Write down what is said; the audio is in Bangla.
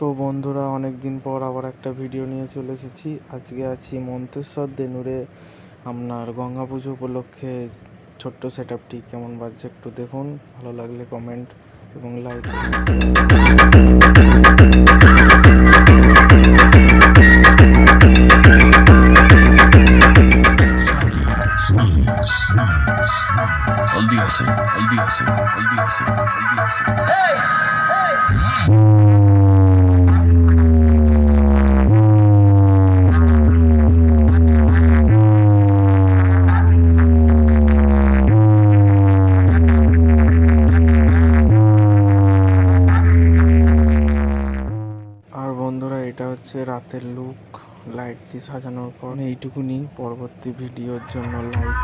তো বন্ধুরা অনেক দিন পর আবার একটা ভিডিও নিয়ে চলে এসেছি। আজকে আছি মন্তেশ্বর দেনুরে আপনার গঙ্গা পুজো উপলক্ষে ছোট্ট সেট আপটি কেমন বাজছে একটু দেখুন। ভালো লাগলে কমেন্ট এবং লাইক হলদি আছে হলদি আছে হলদি আছে হলদি আছে এটা হচ্ছে রাতের লুক লাইট দিয়ে সাজানোর পর। এইটুকুনি পরবর্তী ভিডিওর জন্য লাইক